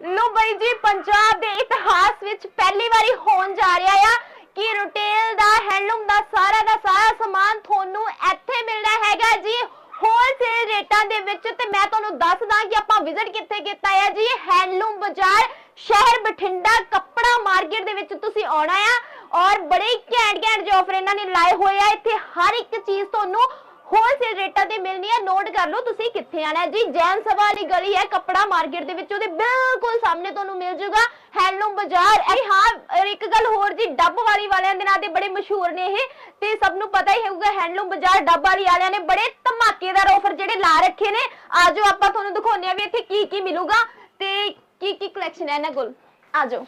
ਲੋ ਬਈ ਜੀ, ਪੰਜਾਬ ਦੇ ਇਤਿਹਾਸ ਵਿੱਚ ਪਹਿਲੀ ਵਾਰੀ ਹੋਣ ਜਾ ਰਿਹਾ ਆ ਕਿ ਰਿਟੇਲ ਦਾ ਹੈਂਡਲੂਮ ਦਾ, ਸਾਰਾ ਦਾ ਸਾਰਾ ਸਮਾਨ ਤੁਹਾਨੂੰ ਇੱਥੇ ਮਿਲਣਾ ਹੈਗਾ ਜੀ ਹੋਲਸੇਲ ਰੇਟਾਂ ਦੇ ਵਿੱਚ। ਤੇ ਮੈਂ ਤੁਹਾਨੂੰ ਦੱਸਦਾ ਕਿ ਆਪਾਂ ਵਿਜ਼ਿਟ ਕਿੱਥੇ ਕੀਤਾ ਹੈ ਜੀ ਹੈਂਡਲੂਮ ਬਾਜ਼ਾਰ, ਸ਼ਹਿਰ ਬਠਿੰਡਾ, ਕੱਪੜਾ ਮਾਰਕੀਟ ਦੇ ਵਿੱਚ ਤੁਸੀਂ ਆਉਣਾ ਆ। ਔਰ ਬੜੇ ਘੈਂਟ ਘੈਂਟ ਜਿਹੇ ਆਫਰ ਇਹਨਾਂ ਨੇ ਲਾਏ ਹੋਏ ਆ। ਇੱਥੇ ਹਰ ਇੱਕ ਚੀਜ਼ ਤੁਹਾਨੂੰ ਹੋਲਸੇਲ ਰੇਟਾਂ ਤੇ ਮਿਲਣੀ ਹੈ ਨੋਟ ਕਰ ਲਓ ਤੁਸੀਂ ਕਿੱਥੇ ਆਣਾ ਜੀ, ਜੈਨ ਸਭਾ ਵਾਲੀ ਗਲੀ ਹੈ, ਕੱਪੜਾ ਮਾਰਕੀਟ ਦੇ ਵਿੱਚ, ਉਹਦੇ ਬਿਲਕੁਲ ਸਾਹਮਣੇ ਤੁਹਾਨੂੰ ਮਿਲ ਜਾਊਗਾ ਹੈਂਡਲੂਮ ਬਾਜ਼ਾਰ। ਇਹ ਹਾਂ ਇੱਕ ਗੱਲ ਹੋਰ ਜੀ, ਡੱਬ ਵਾਲੀ ਵਾਲਿਆਂ ਦੇ ਨਾਂ ਤੇ ਬੜੇ ਮਸ਼ਹੂਰ ਨੇ ਇਹ, ਤੇ ਸਭ ਨੂੰ ਪਤਾ ਹੀ ਹੋਊਗਾ, ਹੈਂਡਲੂਮ ਬਾਜ਼ਾਰ, ਡੱਬ ਵਾਲੀ ਵਾਲਿਆਂ ਨੇ ਬੜੇ ਧਮਾਕੇਦਾਰ ਆਫਰ ਜਿਹੜੇ ਲਾ ਰੱਖੇ ਨੇ। ਆਜੋ, ਆਪਾਂ ਤੁਹਾਨੂੰ ਦਿਖਾਉਂਦੇ ਆ ਵੀ ਇੱਥੇ ਕੀ ਕੀ ਮਿਲੂਗਾ, ਤੇ ਕੀ ਕੀ ਕਲੈਕਸ਼ਨ ਹੈ ਇਹਨਾਂ ਕੋਲ। ਆਜੋ।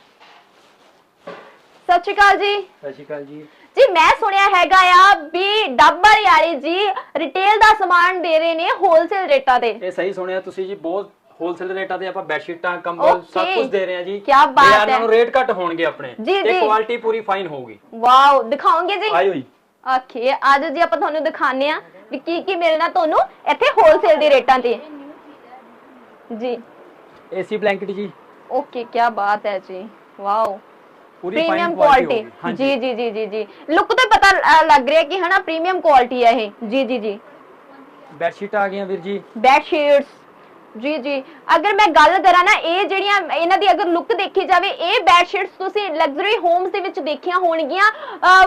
ਸਤਿ ਸ਼੍ਰੀ ਅਕਾਲ ਜੀ। ਸਤਿ ਸ਼੍ਰੀ ਅਕਾਲ ਜੀ। ਜੀ ਮੈਂ ਸੁਣਿਆ ਹੈਗਾ ਆ ਵੀ ਡੱਬਰ ਵਾਲੇ ਜੀ ਰਿਟੇਲ ਦਾ ਸਮਾਨ ਦੇ ਰਹੇ ਨੇ ਹੋਲਸੇਲ ਰੇਟਾਂ ਤੇ। ਇਹ ਸਹੀ ਸੁਣਿਆ ਤੁਸੀਂ ਜੀ ਬਹੁਤ ਹੋਲਸੇਲ ਰੇਟਾਂ ਤੇ ਆਪਾਂ ਬੈਡਸ਼ੀਟਾਂ ਕੰਬਲ ਸਭ Okay. ਕੁਝ ਦੇ ਰਹੇ ਹਾਂ ਜੀ। ਕਿਆ ਬਾਤ ਹੈ। ਇਹਨਾਂ ਨੂੰ ਰੇਟ ਘੱਟ ਹੋਣਗੇ ਆਪਣੇ ਜੀ, ਤੇ ਜੀ। ਕੁਆਲਿਟੀ ਪੂਰੀ ਫਾਈਨ ਹੋਊਗੀ। ਵਾਓ ਦਿਖਾਓਗੇ ਜੀ? ਆਇਓ ਜੀ। ਓਕੇ ਅੱਜ ਜੀ ਆਪਾਂ ਤੁਹਾਨੂੰ ਦਿਖਾਣੇ ਆ ਵੀ ਕੀ ਕੀ ਮਿਲਣਾ ਤੁਹਾਨੂੰ ਇੱਥੇ ਹੋਲਸੇਲ ਦੇ ਰੇਟਾਂ ਤੇ। ਜੀ। ਏਸੀ ਬਲੈਂਕਟ ਜੀ। ਓਕੇ ਕੀ ਬਾਤ ਹੈ ਜੀ। ਵਾਓ ਪੂਰੀ ਪ੍ਰੀਮੀਅਮ ਕੁਆਲਿਟੀ ਜੀ ਜੀ ਜੀ ਜੀ ਜੀ। ਲੁੱਕ ਤੋਂ ਪਤਾ ਲੱਗ ਰਿਹਾ ਕਿ ਹਨਾ ਪ੍ਰੀਮੀਅਮ ਕੁਆਲਿਟੀ ਹੈ ਇਹ। ਜੀ ਜੀ ਜੀ। ਬੈਡਸ਼ੀਟ ਆ ਗਈਆਂ ਵੀਰ ਜੀ। ਬੈਡ ਸ਼ੀਟਸ ਜੀ ਜੀ। ਅਗਰ ਮੈਂ ਗੱਲ ਕਰਾਂ ਨਾ ਇਹ ਜਿਹੜੀਆਂ ਇਹਨਾਂ ਦੀ ਅਗਰ ਲੁੱਕ ਦੇਖੀ ਜਾਵੇ ਇਹ ਬੈਡ ਸ਼ੀਟਸ ਤੁਸੀਂ ਲਗਜ਼ਰੀ ਹੋਮਸ ਦੇ ਵਿੱਚ ਦੇਖੀਆਂ ਹੋਣਗੀਆਂ।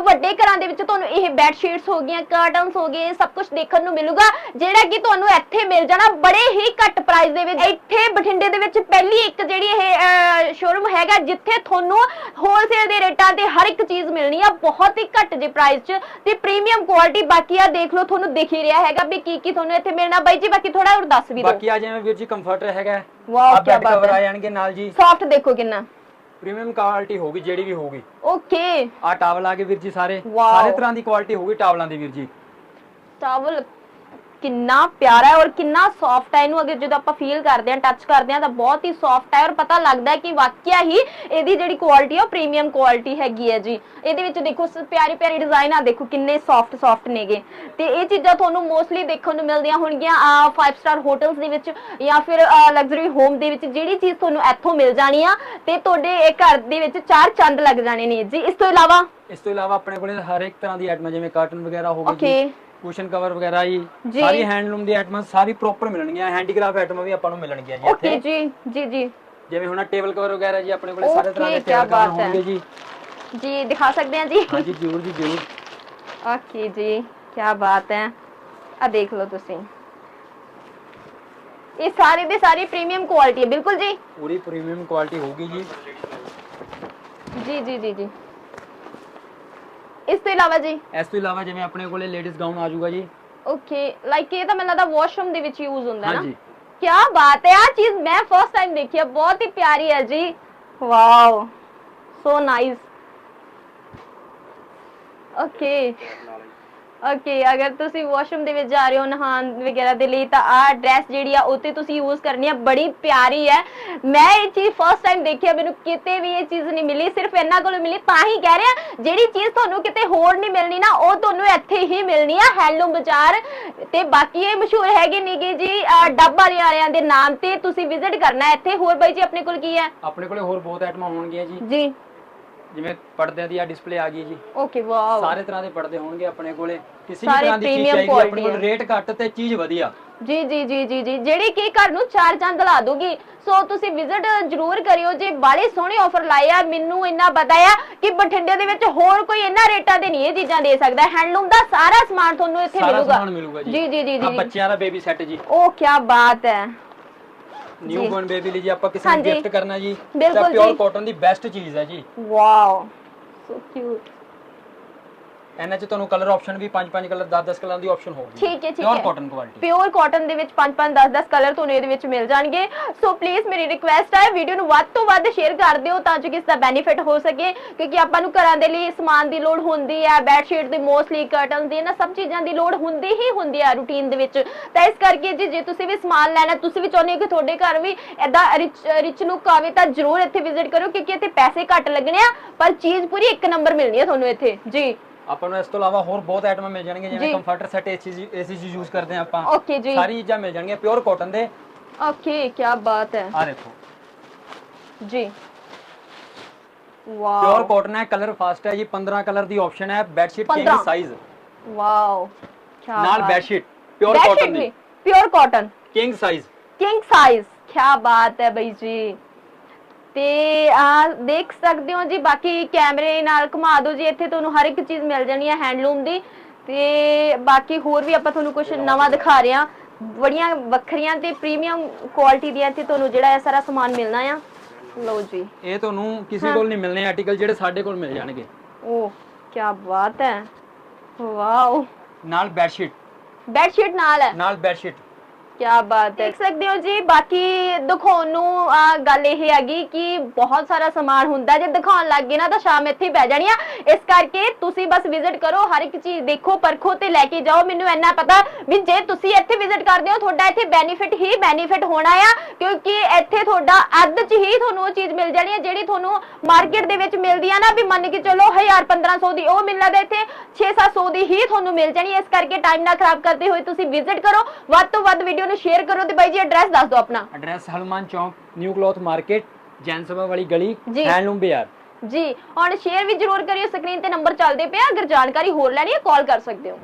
ਵੱਡੇ ਘਰਾਂ ਦੇ ਵਿੱਚ ਤੁਹਾਨੂੰ ਇਹ ਬੈਡ ਸ਼ੀਟਸ ਹੋ ਗਈਆਂ ਕਰਟਨਸ ਹੋ ਗਏ ਸਭ ਕੁਝ ਦੇਖਣ ਨੂੰ ਮਿਲੂਗਾ ਜਿਹੜਾ ਕਿ ਤੁਹਾਨੂੰ ਇੱਥੇ ਮਿਲ ਜਾਣਾ ਬੜੇ ਹੀ ਘੱਟ ਪ੍ਰਾਈਸ ਦੇ ਵਿੱਚ। ਇੱਥੇ ਬਠਿੰਡੇ ਦੇ ਵਿੱਚ ਪਹਿਲੀ ਇੱਕ ਜਿਹੜੀ ਇਹ ਸ਼ੋਰੂਮ ਹੈਗਾ ਜਿੱਥੇ ਤੁਹਾਨੂੰ ਹੋਲਸੇਲ ਦੇ ਰੇਟਾਂ ਤੇ ਹਰ ਇੱਕ ਚੀਜ਼ ਮਿਲਣੀ ਆ ਬਹੁਤ ਹੀ ਘੱਟ ਜੇ ਪ੍ਰਾਈਸ 'ਚ ਤੇ ਪ੍ਰੀਮੀਅਮ ਕੁਆਲਿਟੀ ਬਾਕੀ ਆ ਦੇਖ ਲਓ ਤੁਹਾਨੂੰ ਦਿਖ ਹੀ ਰਿਹਾ ਹੈਗਾ ਵੀ ਕੀ ਕੀ ਤੁਹਾਨੂੰ ਇੱਥੇ ਮਿਲਣਾ। ਬਾਈ ਜੀ ਬਾਕੀ ਥੋੜਾ ਹੋਰ ਦੱਸ ਵੀ ਦਿਓ। ਬਾਕੀ ਆ ਜਿਵੇਂ ਵੀਰ ਜੀ ਕੰਫਰਟਰ ਹੈਗਾ ਵਾਓ, ਬੈੱਡ ਬਾਤ ਕਵਰ ਹੈ। ਆ ਜਾਣਗੇ ਨਾਲ ਜੀ। ਸੌਫਟ ਦੇਖੋ ਕਿੰਨਾ। ਪ੍ਰੀਮੀਅਮ ਕੁਆਲਿਟੀ ਹੋਊਗੀ ਜਿਹੜੀ ਵੀ ਹੋਊਗੀ। ਓਕੇ ਆ ਟਾਵਲ ਆ ਗਏ ਵੀਰ ਜੀ ਸਾਰੇ। ਸਾਰੇ ਤਰ੍ਹਾਂ ਦੀ ਕੁਆਲਿਟੀ ਹੋਊਗੀ ਟਾਵਲਾਂ ਦੀ ਵੀਰ ਜੀ। ਚਾਵਲ ਕਿੰਨਾ ਪਿਆਰਾ ਹੈ ਔਰ ਕਿੰਨਾ ਸੌਫਟ ਹੈ। ਇਹਨੂੰ ਅਗਰ ਜਦੋਂ ਆਪਾਂ ਫੀਲ ਕਰਦੇ ਹਾਂ ਟੱਚ ਕਰਦੇ ਹਾਂ ਤਾਂ ਬਹੁਤ ਹੀ ਸੌਫਟ ਹੈ। ਔਰ ਪਤਾ ਲੱਗਦਾ ਹੈ ਕਿ ਵਾਕਿਆ ਹੀ ਇਹਦੀ ਜਿਹੜੀ ਕੁਆਲਿਟੀ ਹੈ ਉਹ ਪ੍ਰੀਮੀਅਮ ਕੁਆਲਿਟੀ ਹੈਗੀ ਹੈ ਜੀ। ਇਹਦੇ ਵਿੱਚ ਦੇਖੋ ਪਿਆਰੀ ਪਿਆਰੀ ਡਿਜ਼ਾਈਨ ਆ ਦੇਖੋ ਕਿੰਨੇ ਸੌਫਟ ਸੌਫਟ ਨੇਗੇ। ਤੇ ਇਹ ਚੀਜ਼ਾਂ ਤੁਹਾਨੂੰ ਮੋਸਟਲੀ ਦੇਖਣ ਨੂੰ ਮਿਲਦੀਆਂ ਹੋਣਗੀਆਂ 5 ਸਟਾਰ ਹੋਟਲਸ ਦੇ ਵਿੱਚ ਜਾਂ ਫਿਰ ਲਗਜ਼ਰੀ ਹੋਮ ਦੇ ਵਿੱਚ ਜਿਹੜੀ ਚੀਜ਼ ਤੁਹਾਨੂੰ ਇੱਥੋਂ ਮਿਲ ਜਾਣੀ ਆ ਤੇ ਤੁਹਾਡੇ ਇਹ ਘਰ ਦੇ ਵਿੱਚ ਚਾਰ ਚੰਦ ਲੱਗ ਜਾਣੇ ਨੇ ਜੀ। ਇਸ ਤੋਂ ਇਲਾਵਾ ਇਸ ਤੋਂ ਇਲਾਵਾ ਆਪਣੇ ਕੋਲੇ ਹਰ ਇੱਕ ਤਰ੍ਹਾਂ ਦੀ ਆਈਟਮਾਂ ਜਿਵੇਂ ਕਾਰਟਨ ਵਗੈਰਾ ਹੋ ਓਕੇ ਕੁਸ਼ਨ ਕਵਰ ਵਗੈਰਾ ਜੀ ਜੀ। ਸਾਰੀ ਹੈਂਡਲੂਮ ਦੀ ਆਈਟਮਾਂ ਸਾਰੀ ਪ੍ਰੋਪਰ ਮਿਲਣਗੀਆਂ ਹੈਂਡੀਕ੍ਰਾਫਟ ਆਈਟਮਾਂ ਵੀ ਆਪਾਂ ਨੂੰ ਮਿਲਣਗੀਆਂ ਜੀ ਓਕੇ ਇੱਥੇ ਜੀ ਜੀ ਜੀ। ਜਿਵੇਂ ਹੁਣ ਟੇਬਲ ਕਵਰ ਵਗੈਰਾ ਜੀ ਆਪਣੇ ਕੋਲੇ ਸਾਰੇ ਤਰ੍ਹਾਂ ਦੇ ਟੇਬਲ ਕਵਰ ਹੈ। ਹੋਣਗੇ ਜੀ। ਜੀ ਦਿਖਾ ਸਕਦੇ ਹਾਂ ਜੀ? ਹਾਂਜੀ ਜ਼ਰੂਰ ਜੀ ਜ਼ਰੂਰ। ਓਕੇ ਜੀ ਕੀ ਬਾਤ ਹੈ। ਆ ਦੇਖ ਲਓ ਤੁਸੀਂ। ਇਹ ਸਾਰੇ ਦੇ ਸਾਰੀ ਪ੍ਰੀਮੀਅਮ ਕੁਆਲਿਟੀ ਹੈ ਬਿਲਕੁਲ ਜੀ। ਪੂਰੀ ਪ੍ਰੀਮੀਅਮ ਕੁਆਲਿਟੀ ਹੋਊਗੀ ਜੀ। ਜੀ ਜੀ ਜੀ ਜੀ। ਇਸ ਤੋਂ ਇਲਾਵਾ ਜੀ। ਇਸ ਤੋਂ ਇਲਾਵਾ ਜਿਵੇਂ ਆਪਣੇ ਕੋਲੇ ਲੇਡੀਜ਼ ਗਾਊਨ ਆ ਜਾਊਗਾ ਜੀ। ਓਕੇ ਲਾਈਕ ਇਹ ਤਾਂ ਮੈਨੂੰ ਲੱਗਦਾ ਵਾਸ਼ਰੂਮ ਦੇ ਵਿੱਚ ਯੂਜ਼ ਹੁੰਦਾ ਹੈ ਨਾ। ਹਾਂਜੀ। ਕੀ ਬਾਤ ਹੈ ਆ ਚੀਜ਼ ਮੈਂ ਫਸਟ ਟਾਈਮ ਦੇਖੀ ਹੈ ਬਹੁਤ ਹੀ ਪਿਆਰੀ ਹੈ ਜੀ। Wow so nice okay okay ਅਗਰ ਤੁਸੀਂ ਵਾਸ਼ਰੂਮ ਦੇ ਵਿੱਚ ਜਾ ਰਹੇ ਹੋ ਨਹਾਉਣ ਵਗੈਰਾ ਦੇ ਲਈ ਤਾਂ ਆਹ ਡਰੈਸ ਜਿਹੜੀ ਆ ਉਹ ਤੇ ਤੁਸੀਂ ਯੂਜ਼ ਕਰਨੀ ਆ ਬੜੀ ਪਿਆਰੀ ਹੈ। ਮੈਂ ਇਹ ਚੀਜ਼ ਫਸਟ ਟਾਈਮ ਦੇਖੀ ਆ ਮੈਨੂੰ ਕਿਤੇ ਵੀ ਇਹ ਚੀਜ਼ ਨਹੀਂ ਮਿਲੀ ਸਿਰਫ ਇਹਨਾਂ ਕੋਲੋਂ ਮਿਲੀ ਤਾਂ ਹੀ ਕਹਿ ਰਿਹਾ ਜਿਹੜੀ ਚੀਜ਼ ਤੁਹਾਨੂੰ ਕਿਤੇ ਹੋਰ ਨਹੀਂ ਮਿਲਣੀ ਨਾ ਉਹ ਤੁਹਾਨੂੰ ਇੱਥੇ ਹੀ ਮਿਲਣੀ ਆ ਹੈਂਡਲੂਮ ਬਾਜ਼ਾਰ। ਤੇ ਬਾਕੀ ਇਹ ਮਸ਼ਹੂਰ ਹੈਗੇ ਨੀਗੇ ਜੀ ਡੱਬ ਵਾਲੇ ਵਾਲਿਆਂ ਦੇ ਨਾਮ ਤੇ ਤੁਸੀਂ ਵਿਜ਼ਿਟ ਕਰਨਾ ਇੱਥੇ। ਹੋਰ ਬਾਈ ਜੀ ਆਪਣੇ ਕੋਲ ਕੀ ਹੈ? ਆਪਣੇ ਕੋਲੇ ਹੋਰ ਬਹੁਤ ਆਈਟਮਾਂ ਹੋਣਗੀਆਂ ਜੀ। ਜੀ। ਜਿਵੇਂ ਪਰਦਿਆਂ ਦੀ ਆ ਡਿਸਪਲੇ ਆ ਗਈ ਜੀ। ਓਕੇ ਵਾਓ ਸਾਰੇ ਤਰ੍ਹਾਂ ਦੇ ਪਰਦੇ ਹੋਣਗੇ ਆਪਣੇ ਕੋਲੇ। ਕਿਸੇ ਵੀ ਸਾਰੇ ਤਰ੍ਹਾਂ ਦੀ ਚੀਜ਼ premium ਚਾਹੀਦੀ ਆਪਣੇ ਕੋਲ ਰੇਟ ਘੱਟ ਤੇ ਚੀਜ਼ ਵਧੀਆ। ਜੀ ਜੀ ਜੀ ਜੀ ਜੀ। ਜਿਹੜੀ ਕਿ ਘਰ ਨੂੰ ਚਾਰ ਚੰਦ ਲਾ ਦੂਗੀ ਸੋ ਤੁਸੀਂ ਵਿਜ਼ਿਟ ਜ਼ਰੂਰ ਕਰਿਓ। ਜੇ ਬਾਲੇ ਸੋਹਣੇ ਆਫਰ ਲਾਏ ਆ ਮੈਨੂੰ ਇੰਨਾ ਪਤਾ ਆ ਕਿ ਬਠਿੰਡੇ ਦੇ ਵਿੱਚ ਹੋਰ ਕੋਈ ਇਹਨਾਂ ਰੇਟਾਂ ਤੇ ਨਹੀਂ ਇਹ ਚੀਜ਼ਾਂ ਦੇ ਸਕਦਾ। ਹੈਂਡਲੂਮ ਦਾ ਸਾਰਾ ਸਮਾਨ ਤੁਹਾਨੂੰ ਇੱਥੇ ਸਾਰਾ ਮਿਲੂਗਾ। ਸਮਾਨ ਮਿਲੂਗਾ ਜੀ। ਜੀ ਜੀ ਜੀ ਬੱਚਿਆਂ ਦਾ ਬੇਬੀ ਸੈੱਟ ਜੀ। ਉਹ ਕੀ ਬਾਤ ਹੈ। ਨਿਊ ਬੋਰਨ ਬੇਬੀ ਲਈ ਜੀ ਆਪਾਂ ਕਿਸੇ ਨੂੰ ਹਾਂਜੀ। ਗਿਫਟ ਕਰਨਾ ਜੀ। ਬਿਲਕੁਲ ਤਾਂ ਪਿਓਰ ਜੀ। ਕਾਟਨ ਦੀ ਬੈਸਟ ਚੀਜ਼ ਹੈ ਜੀ। ਵਾਓ ਸੋ ਕਿਊਟ ਇਹਨਾਂ 'ਚ ਤੁਹਾਨੂੰ ਕਲਰ ਆਪਸ਼ਨ ਵੀ 5-5 ਕਲਰ 10-10 ਕਲਰ ਦੀ ਆਪਸ਼ਨ ਹੋਊਗੀ। ਠੀਕ ਹੈ, ਠੀਕ ਪਿਓਰ ਹੈ। ਕਾਟਨ ਕੁਆਲਿਟੀ ਪਿਓਰ ਕਾਟਨ ਦੇ ਵਿੱਚ 5-5 10-10 ਕਲਰ ਤੁਹਾਨੂੰ ਇਹਦੇ ਵਿੱਚ ਮਿਲ ਜਾਣਗੇ। ਸੋ ਪਲੀਜ਼ ਮੇਰੀ ਰਿਕੁਐਸਟ ਹੈ ਵੀਡੀਓ ਨੂੰ ਵੱਧ ਤੋਂ ਵੱਧ ਸ਼ੇਅਰ ਕਰ ਦਿਓ ਤਾਂ ਜੋ ਕਿ ਇਸ ਦਾ ਬੈਨੀਫਿਟ ਹੋ ਸਕੇ। ਕਿਉਂਕਿ ਆਪਾਂ ਨੂੰ ਘਰਾਂ ਦੇ ਲਈ ਸਮਾਨ ਦੀ ਲੋੜ ਹੁੰਦੀ ਹੈ ਬੈੱਡ ਸ਼ੀਟ ਦੀ ਮੋਸਟਲੀ ਕਰਟਨ ਦੀ ਨਾ ਸਭ ਚੀਜ਼ਾਂ ਦੀ ਲੋੜ ਹੁੰਦੀ ਹੀ ਹੁੰਦੀ ਹੈ ਰੂਟੀਨ ਦੇ ਵਿੱਚ। ਤਾਂ ਇਸ ਕਰਕੇ ਜੀ ਜੇ ਤੁਸੀਂ ਵੀ ਸਮਾਨ ਲੈਣਾ ਤੁਸੀਂ ਵੀ ਚਾਹੁੰਦੇ ਹੋ ਕਿ ਤੁਹਾਡੇ ਘਰ ਵੀ ਐਦਾਂ ਰਿਚ ਰਿਚ ਲੁੱਕ ਆਵੇ ਤਾਂ ਜਰੂਰ ਇੱਥੇ ਵਿਜ਼ਿਟ ਕਰੋ ਕਿਉਂਕਿ ਇੱਥੇ ਪੈਸੇ ਘੱਟ ਲੱਗਣੇ ਆ ਪਰ ਚੀਜ਼ ਪੂਰੀ ਇੱਕ ਨੰਬਰ ਮਿਲਣੀ ਹੈ ਤੁਹਾਨੂੰ ਇੱਥੇ। ਜੀ। ਆਪਾਂ ਨੂੰ ਇਸ ਤੋਂ ਇਲਾਵਾ ਹੋਰ ਬਹੁਤ ਆਈਟਮਾਂ ਮਿਲ ਜਾਣਗੀਆਂ ਜੀ। ਜਿਵੇਂ ਕੰਫਰਟਰ ਸੈੱਟ ਏਸੀ ਏਸੀ ਜੀ ਯੂਜ਼ ਕਰਦੇ ਆ ਆਪਾਂ। ਓਕੇ ਜੀ। ਸਾਰੀ ਚੀਜ਼ਾਂ ਮਿਲ ਜਾਣਗੀਆਂ ਪਿਓਰ ਕਾਟਨ ਦੇ। ਓਕੇ ਕੀ ਬਾਤ ਹੈ। ਆ ਦੇਖੋ। ਜੀ। ਪਿਓਰ ਵਾਓ ਕਾਟਨ ਹੈ ਕਲਰ ਫਾਸਟ ਹੈ ਜੀ 15 ਕਲਰ ਦੀ ਆਪਸ਼ਨ ਹੈ bed sheet king 15 size wow ਕੀ ਨਾਲ ਬੈੱਡ ਸ਼ੀਟ ਪਿਓਰ ਕਾਟਨ ਦੀ। Pure cotton king size king size ਕੀ ਬਾਤ ਹੈ ਬਈ ਜੀ। ਤੇ ਆ ਦੇਖ ਸਕਦੇ ਹੋ ਜੀ ਬਾਕੀ ਕੈਮਰੇ ਨਾਲ ਘੁਮਾ ਦਿਓ ਜੀ ਇੱਥੇ ਤੁਹਾਨੂੰ ਹਰ ਇੱਕ ਚੀਜ਼ ਮਿਲ ਜਾਣੀ ਹੈ ਹੈਂਡਲੂਮ ਦੀ। ਤੇ ਬਾਕੀ ਹੋਰ ਵੀ ਆਪਾਂ ਤੁਹਾਨੂੰ ਕੁਝ ਨਵਾਂ ਦਿਖਾ ਰਹੇ ਹਾਂ। ਬੜੀਆਂ ਵੱਖਰੀਆਂ ਤੇ ਪ੍ਰੀਮੀਅਮ ਕੁਆਲਿਟੀ ਦੀਆਂ ਇੱਥੇ ਤੁਹਾਨੂੰ ਜਿਹੜਾ ਇਹ ਸਾਰਾ ਸਮਾਨ ਮਿਲਣਾ ਆ। ਲਓ ਜੀ। ਇਹ ਤੁਹਾਨੂੰ ਕਿਸੇ ਹਾਂ। ਕੋਲ ਨਹੀਂ ਮਿਲਣੇ ਆਰਟੀਕਲ ਜਿਹੜੇ ਸਾਡੇ ਕੋਲ ਮਿਲ ਜਾਣਗੇ। ਉਹ ਕੀ ਬਾਤ ਹੈ। ਵਾਓ। ਨਾਲ ਬੈੱਡ ਸ਼ੀਟ ਬੈੱਡ ਸ਼ੀਟ ਨਾਲ ਹੈ। ਨਾਲ ਬੈੱਡ ਸ਼ੀਟ ਕੀ ਬਾਤ ਹੈ। ਦੇਖ ਸਕਦੇ ਹੋ ਜੀ ਬਾਕੀ ਦਿਖਾਉਣ ਨੂੰ ਆ, ਗੱਲ ਇਹ ਹੈਗੀ ਕਿ ਬਹੁਤ ਸਾਰਾ ਸਮਾਨ ਹੁੰਦਾ ਜੇ ਦਿਖਾਉਣ ਲੱਗ ਗਏ ਨਾ ਤਾਂ ਸ਼ਾਮ ਇੱਥੇ ਹੀ ਪੈ ਜਾਣੀ ਆ। ਇਸ ਕਰਕੇ ਤੁਸੀਂ ਬਸ ਵਿਜ਼ਿਟ ਕਰੋ ਹਰ ਇੱਕ ਚੀਜ਼ ਦੇਖੋ ਪਰਖੋ ਤੇ ਲੈ ਕੇ ਜਾਓ। ਮੈਨੂੰ ਇੰਨਾ ਪਤਾ ਵੀ ਜੇ ਤੁਸੀਂ ਇੱਥੇ ਵਿਜ਼ਿਟ ਕਰਦੇ ਹੋ ਤੁਹਾਡਾ ਇੱਥੇ ਬੈਨੀਫਿਟ ਹੀ ਬੈਨੀਫਿਟ ਹੋਣਾ ਆ ਕਿਉਂਕਿ ਇੱਥੇ ਤੁਹਾਡਾ ਅੱਧ ਚ ਹੀ ਤੁਹਾਨੂੰ ਉਹ ਚੀਜ਼ ਮਿਲ ਜਾਣੀ ਹੈ ਜਿਹੜੀ ਤੁਹਾਨੂੰ ਮਾਰਕੀਟ ਦੇ ਵਿੱਚ ਮਿਲਦੀ ਆ ਨਾ ਵੀ ਮੰਨ ਕੇ ਚੱਲੋ 1000 1500 ਦੀ ਉਹ ਮਿਲਣਾ ਦਾ ਇੱਥੇ 6-700 ਦੀ ਹੀ ਤੁਹਾਨੂੰ ਮਿਲ ਜਾਣੀ ਹੈ ਇਸ ਕਰਕੇ ਟਾਈਮ ਨਾ ਖਰਾਬ ਕਰਦੇ ਹੋਏ ਤੁਸੀਂ ਵਿਜ਼ਿਟ ਕਰੋ। ਵੱਧ ਤੋਂ ਵੱਧ ਵੀਡੀਓ ਨੂੰ ਸ਼ੇਅਰ ਕਰੋ ਤੇ ਬਾਈ ਜੀ ਐਡਰੈਸ ਦੱਸ ਦਿਓ ਆਪਣਾ। ਐਡਰੈਸ ਹਲਮਾਨ ਚੌਂਕ new cloth market Jain Sabha ਵਾਲੀ ਗਲੀ ਜੀ। ਹੈਂਡਲੂਮ ਬਾਜ਼ਾਰ ਜੀ ਔਰ ਸ਼ੇਅਰ ਵੀ ਜਰੂਰ ਕਰਿਓ ਸਕਰੀਨ ਤੇ ਨੰਬਰ ਚੱਲਦੇ ਪਿਆ ਅਗਰ ਜਾਣਕਾਰੀ ਹੋਰ ਲੈਣੀ ਹੈ ਕਾਲ ਕਰ ਸਕਦੇ ਹੋ।